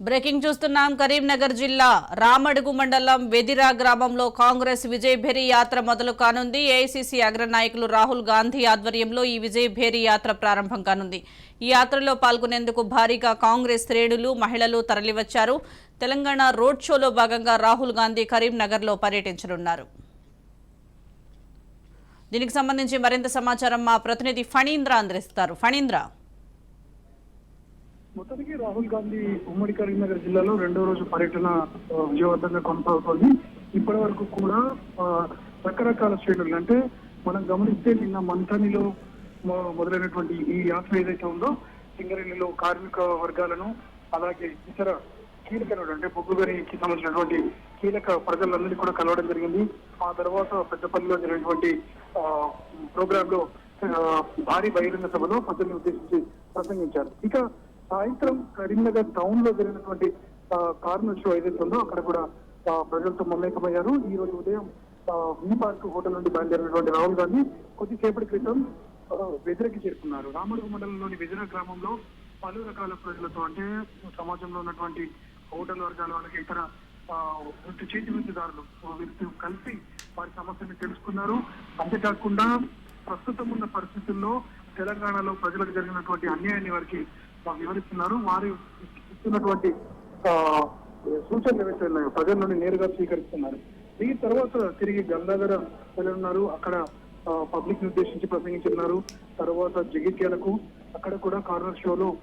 Breaking చూస్తున్నాం. కరీంనగర్ జిల్లా రామడుగు మండలం వెదిరా గ్రామంలో కాంగ్రెస్ విజయ్ యాత్ర మొదలు కానుంది. ఏఐసీసీ అగ్రనాయకులు రాహుల్ గాంధీ ఆధ్వర్యంలో ఈ విజయ్ యాత్ర ప్రారంభం కానుంది. ఈ యాత్రలో పాల్గొనేందుకు భారీగా కాంగ్రెస్ శ్రేణులు మహిళలు తరలివచ్చారు. తెలంగాణ రోడ్ షోలో భాగంగా రాహుల్ గాంధీ కరీంనగర్లో పర్యటించనున్నారు. దీనికి సంబంధించి మరింత సమాచారం మా ప్రతినిధి ఫణీంద్ర అందిస్తారు. ఫణీంద్ర. రాహుల్ గాంధీ ఉమ్మడి కరీంనగర్ జిల్లాలో రెండో రోజు పర్యటన విజయవంతంగా కొనసాగుతోంది. ఇప్పటి వరకు కూడా రకరకాల శ్రేణులు అంటే మనం గమనిస్తే నిన్న మంథనిలో మొదలైనటువంటి ఈ యాత్ర ఏదైతే ఉందో సింగరేణిలో కార్మిక వర్గాలను అలాగే ఇతర కీలక అంటే బొగ్గుగనికి సంబంధించినటువంటి కీలక ప్రజలందరినీ కూడా కలవడం జరిగింది. ఆ తర్వాత పెద్దపల్లిలో జరిగినటువంటి ప్రోగ్రామ్లో భారీ బహిరంగ సభలో ప్రజల్ని ఉద్దేశించి ప్రసంగించారు. ఇక సాయంత్రం కరీంనగర్ టౌన్లో జరిగినటువంటి కార్నర్ షో ఏదైతే ఉందో అక్కడ కూడా ప్రజలతో మమేకమయ్యారు. ఈ రోజు ఉదయం వి పార్క్ హోటల్ నుండి బయలుదేరినటువంటి రాహుల్ గాంధీ కొద్దిసేపటి క్రితం వెజరకి చేరుకున్నారు. రామడుగు మండలంలోని వెజర గ్రామంలో పలు రకాల ప్రజలతో అంటే సమాజంలో ఉన్నటువంటి హోటల్ వర్గాల వాళ్ళకి ఇతర ఆ, వృత్తి చేతి వృత్తిదారులు వీరితో కలిసి వారి సమస్యను తెలుసుకున్నారు. అంతేకాకుండా ప్రస్తుతం ఉన్న పరిస్థితుల్లో తెలంగాణలో ప్రజలకు జరిగినటువంటి అన్యాయాన్ని వారికి వివరిస్తున్నారు. వారు ఇస్తున్నటువంటి సూచనలు ఏవైతే ప్రజల నుండి నేరుగా స్వీకరిస్తున్నారు. దీని తర్వాత తిరిగి గంగాధర వెళ్ళనున్నారు అక్కడ పబ్లిక్ని ఉద్దేశించి ప్రసంగించున్నారు తర్వాత జగిత్యాలకు అక్కడ కూడా కార్నర్ షోలో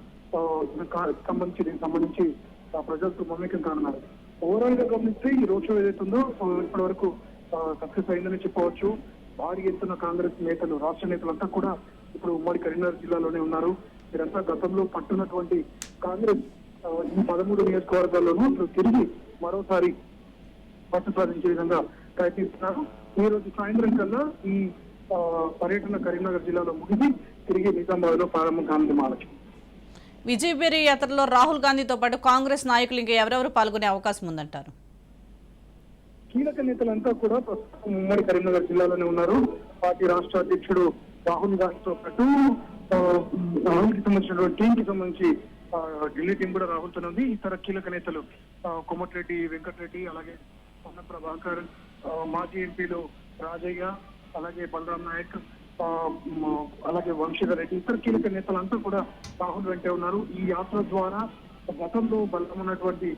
కా- సంబంధించి దీనికి సంబంధించి ప్రజలతో మమేకం కానున్నారు. ఓవరాల్గా గమనిస్తే ఈ రోడ్ షో ఏదైతే ఉందో ఇప్పటి వరకు సక్సెస్ అయిందని చెప్పవచ్చు. భారీ ఎత్తున కాంగ్రెస్ నేతలు రాష్ట్ర నేతలంతా కూడా ఇప్పుడు ఉమ్మడి కరీంనగర్ జిల్లాలోనే ఉన్నారు. వీరంతా గతంలో పట్టున్నటువంటి కాంగ్రెస్ ఈ పదమూడు నియోజకవర్గాల్లోనూ తిరిగి మరోసారి పట్టు సాధించే విధంగా ప్రయత్నిస్తున్నారు. ఈ రోజు సాయంత్రం కల్లా ఈ పర్యటన కరీంనగర్ జిల్లాలో ముగిసి తిరిగి నిజామాబాద్లో ప్రారంభం కానుంది మహాలక్ష్మి. విజయ్ భేరీ యాత్రలో రాహుల్ గాంధీతో పాటు కాంగ్రెస్ నాయకులు ఇంకా ఎవరెవరు పాల్గొనే అవకాశం ఉందంటారు? కీలక నేతలంతా కూడా ప్రస్తుతం ఉమ్మడి కరీంనగర్ జిల్లాలోనే ఉన్నారు. పార్టీ రాష్ట్ర అధ్యక్షుడు రాహుల్ గాంధీతో పాటు రాహుల్కి సంబంధించినటువంటి టీం కి సంబంధించి ఢిల్లీ టీం కూడా రాహుల్ తోనే ఉంది ఇతర కీలక నేతలు కొమటిరెడ్డి వెంకటరెడ్డి అలాగే పొన్న ప్రభాకర్ మాజీ ఎంపీలు రాజయ్య అలాగే బలరాం నాయక్ అలాగే వంశీధర్ రెడ్డి ఇతర కీలక నేతలంతా కూడా రాహుల్ వెంటే ఉన్నారు. ఈ యాత్ర ద్వారా గతంలో బలం ఉన్నటువంటి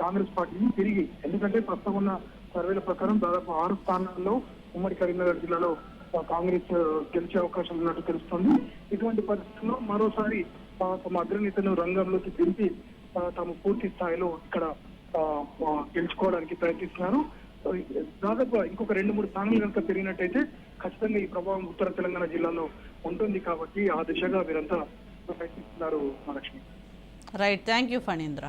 కాంగ్రెస్ పార్టీని తిరిగి ఎందుకంటే ప్రస్తుతం ఉన్న సర్వేల ప్రకారం దాదాపు ఆరు స్థానాల్లో ఉమ్మడి కరీంనగర్ జిల్లాలో కాంగ్రెస్ గెలిచే అవకాశం ఉన్నట్టు తెలుస్తుంది. ఇటువంటి పరిస్థితుల్లో మరోసారి తమ అగ్రనేతను రంగంలోకి దింపి తాము పూర్తి స్థాయిలో ఇక్కడ గెలుచుకోవడానికి ప్రయత్నిస్తున్నారు. దాదాపు ఇంకొక రెండు మూడు స్థానాలు కనుక పెరిగినట్టయితే ఖచ్చితంగా ఈ ప్రభావం ఉత్తర తెలంగాణ జిల్లాలో ఉంటుంది కాబట్టి ఆ దిశగా వీరంతా ప్రయత్నిస్తున్నారు Mahalakshmi. Right thank you Phanindra